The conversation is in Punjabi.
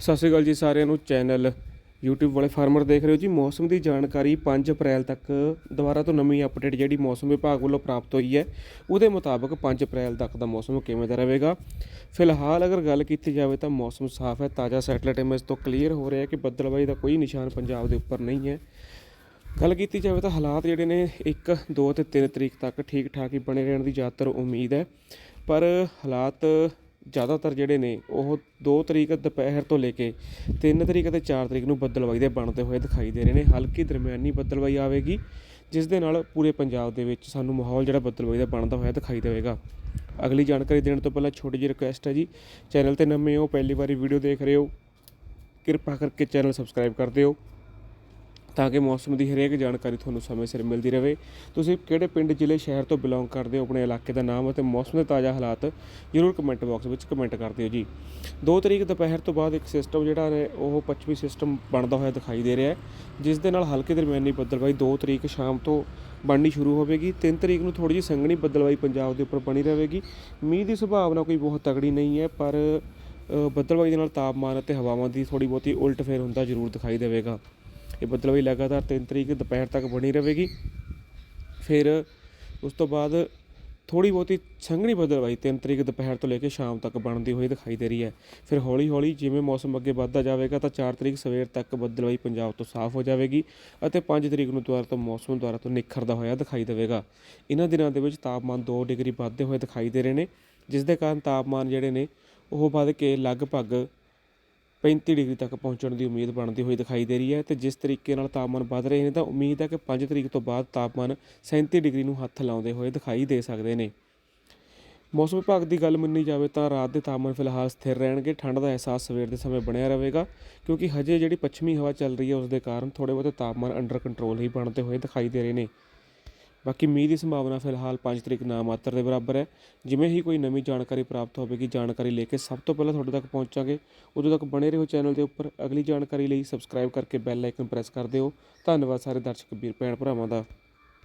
ਸਤਿ ਸ਼੍ਰੀ ਅਕਾਲ ਜੀ ਸਾਰਿਆਂ ਨੂੰ, ਚੈਨਲ YouTube ਵਾਲੇ ਫਾਰਮਰ ਦੇਖ ਰਹੇ ਹੋ ਜੀ। ਮੌਸਮ ਦੀ ਜਾਣਕਾਰੀ 5 ਅਪ੍ਰੈਲ ਤੱਕ ਦੁਬਾਰਾ ਤੋਂ ਨਵੀਂ ਅਪਡੇਟ ਜਿਹੜੀ ਮੌਸਮ ਵਿਭਾਗ ਵੱਲੋਂ ਪ੍ਰਾਪਤ ਹੋਈ ਹੈ, ਉਹਦੇ ਮੁਤਾਬਕ 5 ਅਪ੍ਰੈਲ ਤੱਕ ਦਾ ਮੌਸਮ ਕਿਵੇਂ ਦਾ ਰਹੇਗਾ। ਫਿਲਹਾਲ ਅਗਰ ਗੱਲ ਕੀਤੀ ਜਾਵੇ ਤਾਂ ਮੌਸਮ ਸਾਫ਼ ਹੈ, ਤਾਜ਼ਾ ਸੈਟਲਾਈਟ ਇਮੇਜ ਤੋਂ ਕਲੀਅਰ ਹੋ ਰਿਹਾ ਹੈ ਕਿ ਬੱਦਲਬਾਈ ਦਾ ਕੋਈ ਨਿਸ਼ਾਨ ਪੰਜਾਬ ਦੇ ਉੱਪਰ ਨਹੀਂ ਹੈ। ਗੱਲ ਕੀਤੀ ਜਾਵੇ ਤਾਂ ਹਾਲਾਤ ਜਿਹੜੇ ਨੇ 1 2 ਤੇ 3 ਤਰੀਕ ਤੱਕ ਠੀਕ ਠਾਕ ਹੀ ਬਣੇ ਰਹਿਣ ਦੀ ਜ਼ਿਆਦਾਤਰ ਉਮੀਦ ਹੈ। ਪਰ ਹਾਲਾਤ ਜ਼ਿਆਦਾਤਰ ਜਿਹੜੇ ਨੇ, ਉਹ ਦੋ ਤਰੀਕ ਦੁਪਹਿਰ ਤੋਂ ਲੈ ਕੇ ਤਿੰਨ ਤਰੀਕ ਅਤੇ ਚਾਰ ਤਰੀਕ ਨੂੰ ਬੱਦਲਬਾਈ ਦੇ ਬਣਦੇ ਹੋਏ ਦਿਖਾਈ ਦੇ ਰਹੇ ਨੇ। ਹਲਕੀ ਦਰਮਿਆਨੀ ਬੱਦਲਬਾਈ ਆਵੇਗੀ, ਜਿਸ ਦੇ ਨਾਲ ਪੂਰੇ ਪੰਜਾਬ ਦੇ ਵਿੱਚ ਸਾਨੂੰ ਮਾਹੌਲ ਜਿਹੜਾ ਬੱਦਲਬਾਈ ਦਾ ਬਣਦਾ ਹੋਇਆ ਦਿਖਾਈ ਦੇਵੇਗਾ। ਅਗਲੀ ਜਾਣਕਾਰੀ ਦੇਣ ਤੋਂ ਪਹਿਲਾਂ ਛੋਟੀ ਜਿਹੀ ਰਿਕੁਐਸਟ ਹੈ ਜੀ, ਚੈਨਲ ਤੇ ਨਵੇਂ ਹੋ, ਪਹਿਲੀ ਵਾਰੀ ਵੀਡੀਓ ਦੇਖ ਰਹੇ ਹੋ, ਕਿਰਪਾ ਕਰਕੇ ਚੈਨਲ ਸਬਸਕ੍ਰਾਈਬ ਕਰ ਦਿਓ। ਤਾਂ ਕਿ ਮੌਸਮ ਦੀ ਹਰੇਕ ਜਾਣਕਾਰੀ ਤੁਹਾਨੂੰ ਸਮੇਂ ਸਿਰ ਮਿਲਦੀ ਰਹੇ। ਤੁਸੀਂ ਕਿਹੜੇ ਪਿੰਡ ਜ਼ਿਲ੍ਹੇ ਸ਼ਹਿਰ ਤੋਂ ਬਿਲੋਂਗ ਕਰਦੇ ਹੋ? ਆਪਣੇ ਇਲਾਕੇ ਦਾ ਨਾਮ ਅਤੇ ਮੌਸਮ ਦੇ ਤਾਜ਼ਾ ਹਾਲਾਤ ਜ਼ਰੂਰ ਕਮੈਂਟ ਬਾਕਸ ਵਿੱਚ ਕਮੈਂਟ ਕਰ ਦਿਓ ਜੀ। 2 ਤਰੀਕ ਦੁਪਹਿਰ ਤੋਂ ਬਾਅਦ ਇੱਕ ਸਿਸਟਮ ਜਿਹੜਾ ਹੈ ਉਹ ਪੱਛਮੀ ਸਿਸਟਮ ਬਣਦਾ ਹੋਇਆ ਦਿਖਾਈ ਦੇ ਰਿਹਾ ਹੈ ਜਿਸ ਦੇ ਨਾਲ ਹਲਕੇ ਦਰਮਿਆਨੀ ਬੱਦਲਬਾਈ 2 ਤਰੀਕ ਸ਼ਾਮ ਤੋਂ ਬਣਨੀ ਸ਼ੁਰੂ ਹੋਵੇਗੀ। 3 ਤਰੀਕ ਨੂੰ ਥੋੜੀ ਜਿਹੀ ਸੰਘਣੀ ਬੱਦਲਬਾਈ ਪੰਜਾਬ ਦੇ ਉੱਪਰ ਬਣੀ ਰਹੇਗੀ। ਮੀਂਹ ਦੀ ਸੰਭਾਵਨਾ ਕੋਈ ਬਹੁਤ ਤਗੜੀ ਨਹੀਂ ਹੈ ਪਰ ਅ, ਬੱਦਲਬਾਈ ਦੇ ਨਾਲ ਤਾਪਮਾਨ ਅਤੇ ਹਵਾਵਾਂ ਦੀ ਥੋੜੀ ਬਹੁਤੀ ਉਲਟ ਫੇਰ ਹੁੰਦਾ ਜ਼ਰੂਰ ਦਿਖਾਈ ਦੇਵੇਗਾ। ਇਹ ਬੱਦਲਬਾਈ ਲਗਾਤਾਰ 3 ਤਰੀਕ ਦੁਪਹਿਰ ਤੱਕ ਬਣੀ ਰਹੇਗੀ। ਫਿਰ ਉਸ ਤੋਂ ਬਾਅਦ ਥੋੜੀ ਬਹੁਤੀ ਸੰਘਣੀ ਬਦਲਵਾਈ 3 ਤਰੀਕ ਦੁਪਹਿਰ ਤੋਂ ਲੈ ਕੇ ਸ਼ਾਮ ਤੱਕ ਬਣਦੀ ਹੋਈ ਦਿਖਾਈ ਦੇ ਰਹੀ ਹੈ। ਫਿਰ ਹੌਲੀ ਹੌਲੀ ਜਿਵੇਂ ਮੌਸਮ ਅੱਗੇ ਵੱਧਦਾ ਜਾਵੇਗਾ ਤਾਂ 4 ਤਰੀਕ ਸਵੇਰ ਤੱਕ ਬਦਲਵਾਈ ਪੰਜਾਬ ਤੋਂ ਸਾਫ਼ ਹੋ ਜਾਵੇਗੀ ਅਤੇ 5 ਤਰੀਕ ਨੂੰ ਦੁਬਾਰਾ ਤੋਂ ਮੌਸਮ ਦੁਬਾਰਾ ਤੋਂ ਨਿਖਰਦਾ ਹੋਇਆ ਦਿਖਾਈ ਦੇਵੇਗਾ। ਇਹਨਾਂ ਦਿਨਾਂ ਦੇ ਵਿੱਚ ਤਾਪਮਾਨ 2 ਡਿਗਰੀ ਵੱਧਦੇ ਹੋਏ ਦਿਖਾਈ ਦੇ ਰਹੇ ਨੇ, ਜਿਸ ਦੇ ਕਾਰਨ ਤਾਪਮਾਨ ਜਿਹੜੇ ਨੇ ਉਹ ਵੱਧ ਕੇ ਲਗਭਗ 35 ਡਿਗਰੀ ਤੱਕ ਪਹੁੰਚਣ ਦੀ ਉਮੀਦ ਬਣਦੀ ਹੋਈ ਦਿਖਾਈ ਦੇ ਰਹੀ ਹੈ ਤੇ ਜਿਸ ਤਰੀਕੇ ਨਾਲ ਤਾਪਮਾਨ ਵੱਧ ਰਹੇ ਨੇ ਤਾਂ ਉਮੀਦ ਹੈ ਕਿ 5 ਤਰੀਕ ਤੋਂ ਬਾਅਦ ਤਾਪਮਾਨ 37 ਡਿਗਰੀ ਨੂੰ ਹੱਥ ਲਾਉਂਦੇ ਹੋਏ ਦਿਖਾਈ ਦੇ ਸਕਦੇ ਨੇ। ਮੌਸਮ ਵਿਭਾਗ ਦੀ ਗੱਲ ਮੰਨੀ ਜਾਵੇ ਤਾਂ ਰਾਤ ਦੇ ਤਾਪਮਾਨ ਫਿਲਹਾਲ ਸਥਿਰ ਰਹਿਣਗੇ, ਠੰਡ ਦਾ ਅਹਿਸਾਸ ਸਵੇਰ ਦੇ ਸਮੇਂ ਬਣਿਆ ਰਹੇਗਾ, ਕਿਉਂਕਿ ਹਜੇ ਜਿਹੜੀ ਪੱਛਮੀ ਹਵਾ ਚੱਲ ਰਹੀ ਹੈ, ਉਸ ਦੇ ਕਾਰਨ ਥੋੜੇ ਬਹੁਤੇ ਤਾਪਮਾਨ ਅੰਡਰ ਕੰਟਰੋਲ ਹੀ ਬਣਦੇ ਹੋਏ ਦਿਖਾਈ ਦੇ ਰਹੇ ਨੇ। ਬਾਕੀ ਮੀਂਹ ਦੀ ਸੰਭਾਵਨਾ ਫਿਲਹਾਲ 5 ਤਰੀਕ ਨਾ ਮਾਤਰ ਦੇ ਬਰਾਬਰ ਹੈ। ਜਿਵੇਂ ਹੀ ਕੋਈ ਨਵੀਂ ਜਾਣਕਾਰੀ ਪ੍ਰਾਪਤ ਹੋਵੇਗੀ, ਜਾਣਕਾਰੀ ਲੈ ਕੇ ਸਭ ਤੋਂ ਪਹਿਲਾਂ ਤੁਹਾਡੇ ਤੱਕ ਪਹੁੰਚਾਂਗੇ। ਉਦੋਂ ਤੱਕ ਬਣੇ ਰਹੋ ਚੈਨਲ ਦੇ ਉੱਪਰ। ਅਗਲੀ ਜਾਣਕਾਰੀ ਲਈ ਸਬਸਕ੍ਰਾਈਬ ਕਰਕੇ ਬੈਲ ਆਈਕਨ ਪ੍ਰੈਸ ਕਰ ਦਿਓ। ਧੰਨਵਾਦ ਸਾਰੇ ਦਰਸ਼ਕ, ਵੀਰ, ਭੈਣ, ਭਰਾਵਾਂ ਦਾ।